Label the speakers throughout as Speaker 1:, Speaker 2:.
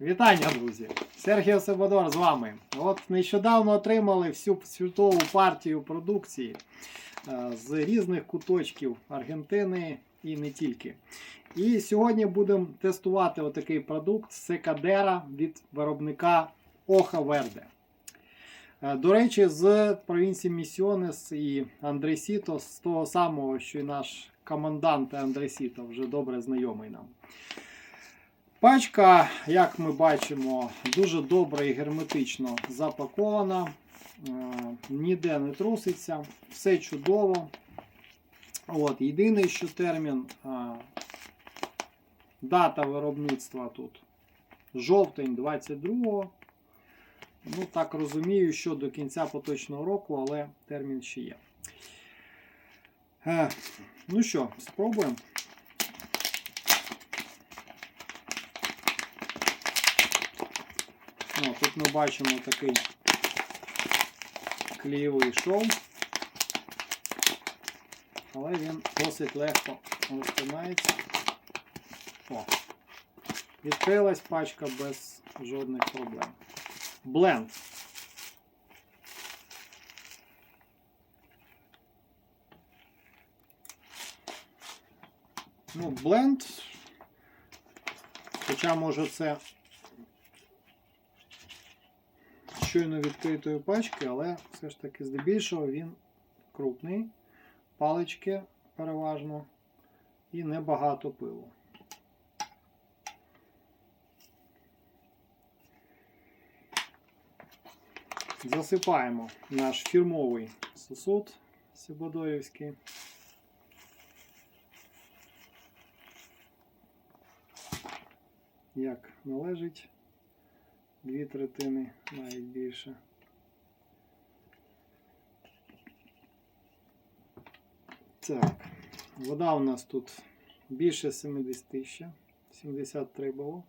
Speaker 1: Вітання, друзі! Сергій Себадор з вами. От нещодавно отримали всю світову партію продукції е, з різних куточків Аргентини і не тільки. І сьогодні будемо тестувати отакий продукт Секадера від виробника Оха Верде. До речі, з провінції Місіонес і Андресіто, з того самого, що і наш командант Андресіто, вже добре знайомий нам. Пачка, як ми бачимо, дуже добре і герметично запакована, е, ніде не труситься, все чудово. От, Єдиний, що термін, е, дата виробництва тут жовтень 22-го. Ну, так розумію, що до кінця поточного року, але термін ще є. Е, Ну що, спробуємо. О, тут ми бачимо такий клеєвий шов, але він досить легко розпинається. О, відкрилась пачка без жодних проблем. Бленд. Ну, бленд. Хоча може це щойно відкритої пачки, але все ж таки здебільшого він крупний, палички переважно і небагато пилу. Засипаємо наш фірмовий сосуд Сібодоївський. Як належить дві третини, навіть більше. Так, вода у нас тут більше 70 ще, 73 було.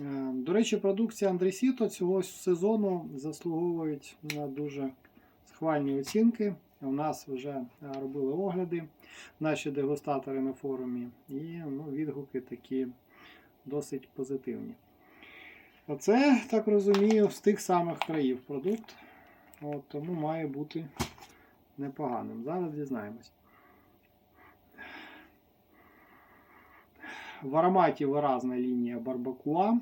Speaker 1: Е, До речі, продукція Андресіто цього сезону заслуговують на дуже схвальні оцінки. У нас вже е, робили огляди наші дегустатори на форумі, і ну, відгуки такі досить позитивні. Оце, так розумію, з тих самих країв продукт. От, тому має бути непоганим. Зараз дізнаємось. В ароматі виразна лінія барбакуа.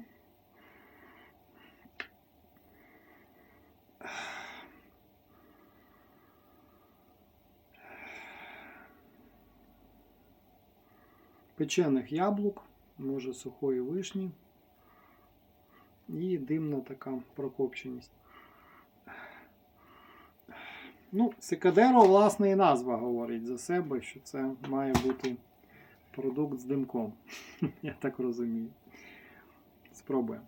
Speaker 1: Печених яблук, може сухої вишні і димна така прокопченість. Ну, Секадеро, власне, і назва говорить за себе, що це має бути продукт з димком. Я так розумію. Спробуємо.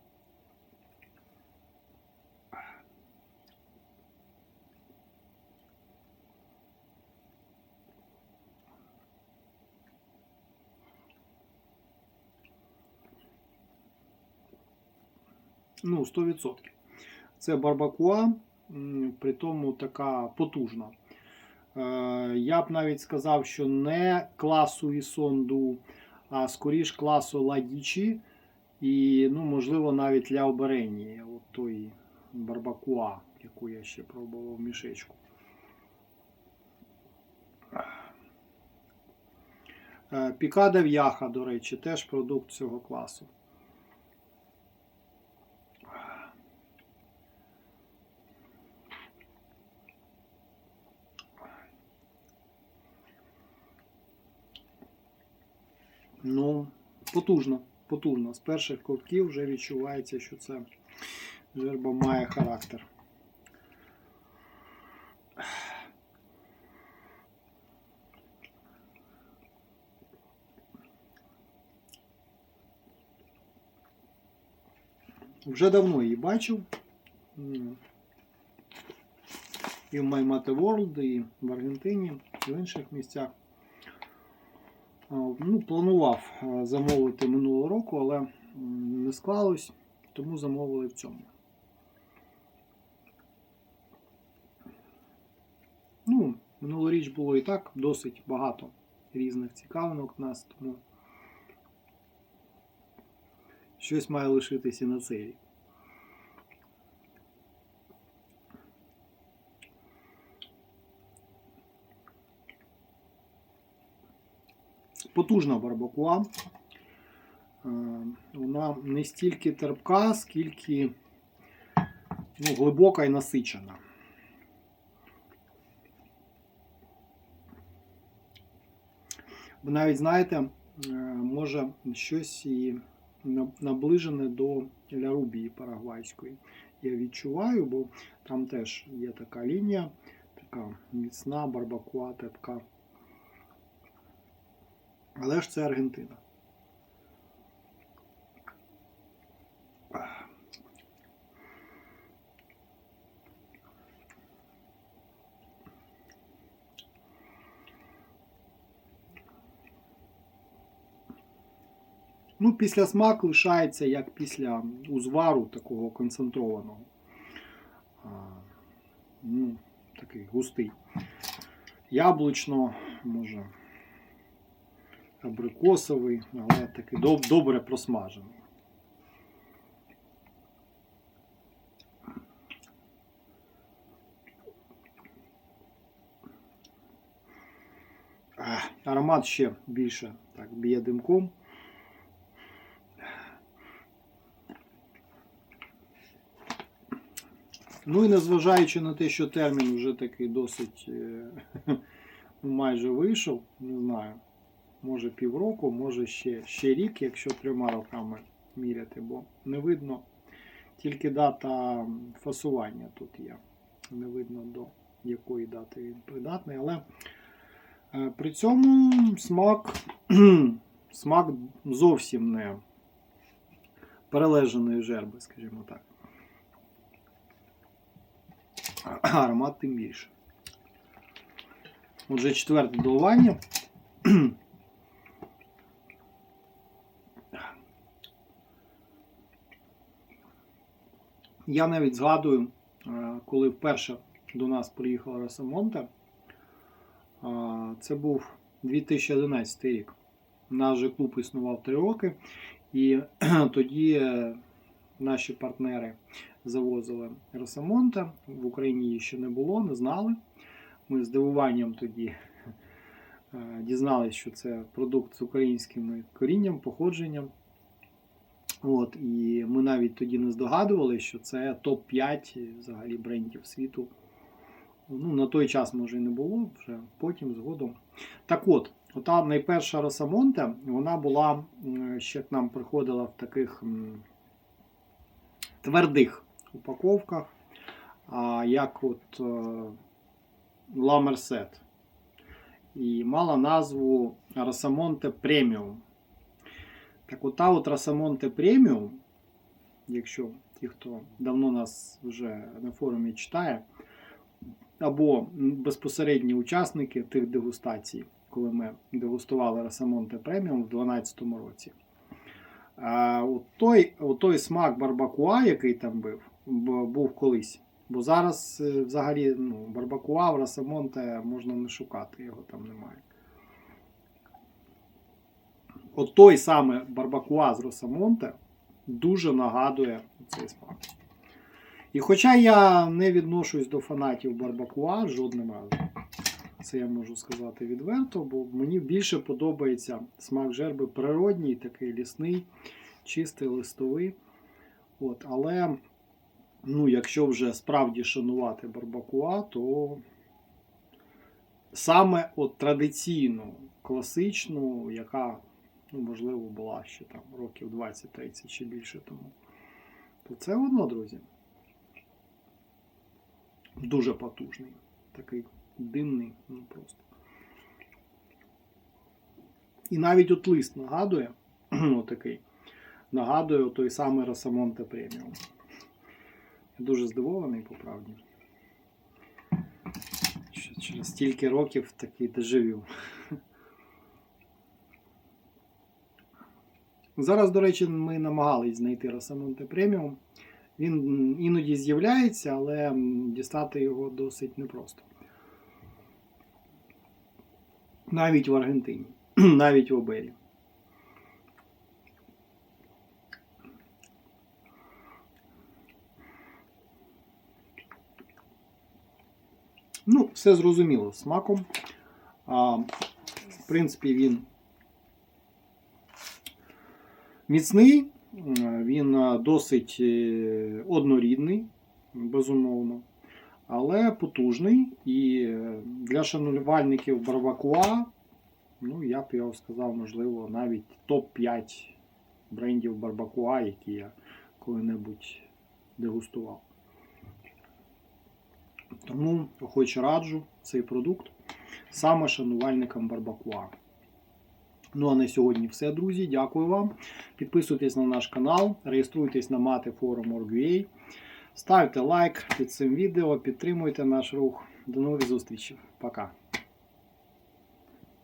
Speaker 1: Ну, 100%. Це барбакуа, при тому така потужна. Е, Я б навіть сказав, що не класу Ісонду, а скоріш класу Ладічі. І, ну, можливо, навіть Ля Оберені, от той барбакуа, яку я ще пробував в мішечку. Е, Пікада В'яха, до речі, теж продукт цього класу. Ну, потужно, потужно. З перших ковтків вже відчувається, що це жерба має характер. Вже давно її бачив. І в Mate World, і в Аргентині, і в інших місцях. Е, ну, Планував е, замовити минулого року, але не склалось, тому замовили в цьому. Ну, Минулоріч було і так досить багато різних цікавинок в нас, тому щось має лишитися на цей рік. Потужна барбакуа. Е, Вона не стільки терпка, скільки ну, глибока і насичена. Ви навіть знаєте, е, може щось і наближене до лярубії парагвайської. Я відчуваю, бо там теж є така лінія, така міцна, барбакуа, терпка. Але ж це Аргентина. Ну, після смак лишається як після узвару такого концентрованого. А, ну, такий густий. Яблучно, може, абрикосовий, але такий доб- добре просмажений. Аромат ще більше так, б'є димком. Ну і незважаючи на те, що термін вже такий досить е, майже вийшов, не знаю, може півроку, може ще, ще рік, якщо трьома роками міряти, бо не видно тільки дата фасування тут є. Не видно до якої дати він придатний, але е, при цьому смак, смак зовсім не перележаної жерби, скажімо так. аромат тим більше. Отже, четверте доливання. Я навіть згадую, е, коли вперше до нас приїхала Росомонте, е, це був 2011 рік. Наш же клуб існував 3 роки, і тоді е, наші партнери завозили Росомонта. В Україні її ще не було, не знали. Ми з здивуванням тоді дізналися, що це продукт з українським корінням, походженням. От, і ми навіть тоді не здогадувалися, що це топ-5 взагалі брендів світу. Ну, на той час, може, і не було, вже потім, згодом. Так от, ота найперша Росомонте, вона була ще к нам приходила в таких твердих упаковках, як от Ла Мерсет. І мала назву Росомонте Преміум. Так от Росомонте Преміум, якщо ті, хто давно нас вже на форумі читає, або безпосередні учасники тих дегустацій, коли ми дегустували Росомонте Преміум в 2012 році. От той, от той смак барбакуа, який там був, був колись. Бо зараз е, взагалі ну, барбакуа в Росомонте можна не шукати, його там немає. От той саме барбакуа з Росомонте дуже нагадує цей смак. І хоча я не відношусь до фанатів барбакуа жодним разом, це я можу сказати відверто, бо мені більше подобається смак жерби природній, такий лісний, чистий, листовий. От, але ну, якщо вже справді шанувати барбакуа, то саме от традиційну, класичну, яка, ну, можливо, була ще там років 20-30 чи більше тому, то це воно, друзі. Дуже потужний. Такий димний, ну просто. І навіть от лист нагадує, отакий, нагадує той самий Росомонте преміум. Дуже здивований, по правді. Через стільки років такий дежавю. Зараз, до речі, ми намагались знайти Росомонте преміум. Він іноді з'являється, але дістати його досить непросто. Навіть в Аргентині, навіть в Обері. Ну, все зрозуміло з смаком. А, в принципі, він міцний, він досить е, однорідний, безумовно, але потужний. І е, для шанувальників барбакуа, ну, я б його сказав, можливо, навіть топ-5 брендів барбакуа, які я коли-небудь дегустував. Тому охоче раджу цей продукт саме шанувальникам барбакуа. Ну а на сьогодні все, друзі. Дякую вам. Підписуйтесь на наш канал, реєструйтесь на мати форум.org.ua, ставте лайк під цим відео, підтримуйте наш рух. До нових зустрічей. Пока.